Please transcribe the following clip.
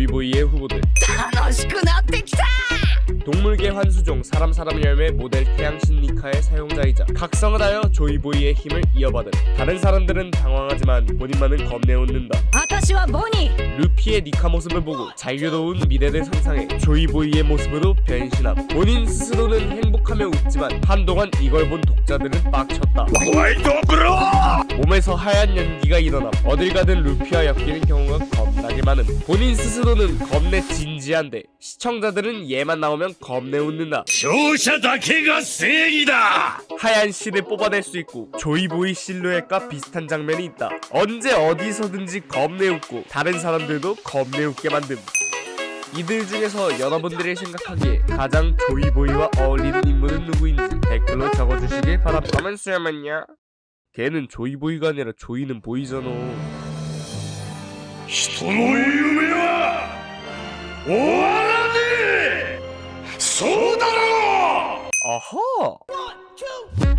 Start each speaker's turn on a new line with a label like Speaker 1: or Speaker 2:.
Speaker 1: 조이보이의 후보들
Speaker 2: 楽しくなってきた
Speaker 1: 동물계 환수종 사람 사람 열매 모델 태양신 니카의 사용자이자 각성을 하여 조이보이의 힘을 이어받은 다른 사람들은 당황하지만 본인만은 겁내 웃는다
Speaker 2: 私はボニー
Speaker 1: 루피의 니카 모습을 보고 자유로운 미래를 상상해 조이보이의 모습으로 변신함 본인 스스로는 행복하며 웃지만 한동안 이걸 본 독자들은 빡쳤다
Speaker 3: ホワイトブロー
Speaker 1: 몸에서 하얀 연기가 일어나 어딜 가든 루피와 엮이는 경우가 겁나게 많은 본인 스스로는 겁내 진지한데 시청자들은 얘만 나오면 겁내 웃는다
Speaker 3: 쇼샤다케가 생이다!
Speaker 1: 하얀 씨를 뽑아낼 수 있고 조이보이 실루엣과 비슷한 장면이 있다. 언제 어디서든지 겁내 웃고 다른 사람들도 겁내 웃게 만듦. 이들 중에서 여러분들이 생각하기에 가장 조이보이와 어울리는 인물은 누구인지 댓글로 적어주시길 바랍니다. 잠시만요. 걔는 조이보이가 아니라 조이는 보이잖아
Speaker 3: 人の夢は終わらねえそうだろう
Speaker 1: 아하